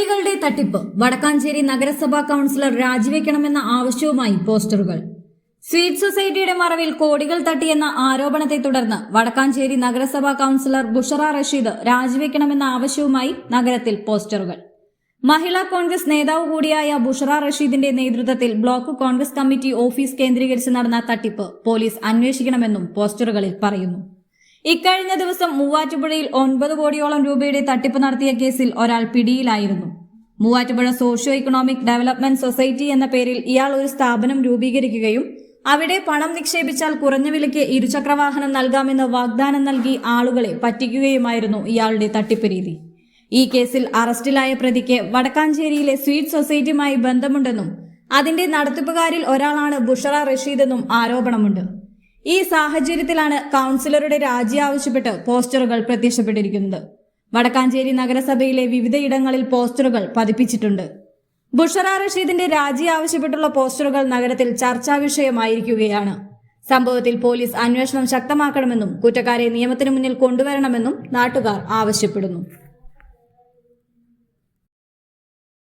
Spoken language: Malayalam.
കോടികളുടെ തട്ടിപ്പ് വടക്കാഞ്ചേരി നഗരസഭാ കൌൺസിലർ രാജിവെക്കണമെന്ന ആവശ്യവുമായി പോസ്റ്ററുകൾ. സ്വീറ്റ് സൊസൈറ്റിയുടെ മറവിൽ കോടികൾ തട്ടിയെന്ന ആരോപണത്തെ തുടർന്ന് വടക്കാഞ്ചേരി നഗരസഭാ കൗൺസിലർ ബുഷറ റഷീദ് രാജിവെക്കണമെന്ന ആവശ്യവുമായി നഗരത്തിൽ പോസ്റ്ററുകൾ. മഹിളാ കോൺഗ്രസ് നേതാവ് കൂടിയായ ബുഷറ റഷീദിന്റെ നേതൃത്വത്തിൽ ബ്ലോക്ക് കോൺഗ്രസ് കമ്മിറ്റി ഓഫീസ് കേന്ദ്രീകരിച്ച് നടന്ന തട്ടിപ്പ് പോലീസ് അന്വേഷിക്കണമെന്നും പോസ്റ്ററുകളിൽ പറയുന്നു. ഇക്കഴിഞ്ഞ ദിവസം മൂവാറ്റുപുഴയിൽ ഒൻപത് കോടിയോളം രൂപയുടെ തട്ടിപ്പ് നടത്തിയ കേസിൽ ഒരാൾ പിടിയിലായിരുന്നു. Muvattupuzha socio economic development society എന്ന പേരിൽ ഇയാൾ ഒരു സ്ഥാപനം രൂപീകരിക്കുകയും അവിടെ പണം നിക്ഷേപിച്ചാൽ കുറഞ്ഞ വിലയ്ക്ക് ഇരുചക്രവാഹനം നൽകാമെന്ന് വാഗ്ദാനം നൽകി ആളുകളെ പറ്റിക്കുകയുമായിരുന്നു ഇയാളുടെ തട്ടിപ്പ് രീതി. ഈ കേസിൽ അറസ്റ്റിലായ പ്രതിക്ക് വടക്കാഞ്ചേരിയിലെ സ്വീറ്റ് സൊസൈറ്റിയുമായി ബന്ധമുണ്ടെന്നും അതിന്റെ നടത്തിപ്പുകാരിൽ ഒരാളാണ് ബുഷറ റഷീദെന്നും ആരോപണമുണ്ട്. ഈ സാഹചര്യത്തിലാണ് കൗൺസിലറുടെ രാജി ആവശ്യപ്പെട്ട് പോസ്റ്ററുകൾ പ്രത്യക്ഷപ്പെട്ടിരിക്കുന്നത്. വടക്കാഞ്ചേരി നഗരസഭയിലെ വിവിധയിടങ്ങളിൽ പോസ്റ്ററുകൾ പതിപ്പിച്ചിട്ടുണ്ട്. ബുഷറ റഷീദിന്റെ രാജി ആവശ്യപ്പെട്ടുള്ള പോസ്റ്ററുകൾ നഗരത്തിൽ ചർച്ചാ വിഷയമായിരിക്കുകയാണ്. സംഭവത്തിൽ പോലീസ് അന്വേഷണം ശക്തമാക്കണമെന്നും കുറ്റക്കാരെ നിയമത്തിനു മുന്നിൽ കൊണ്ടുവരണമെന്നും നാട്ടുകാർ ആവശ്യപ്പെടുന്നു.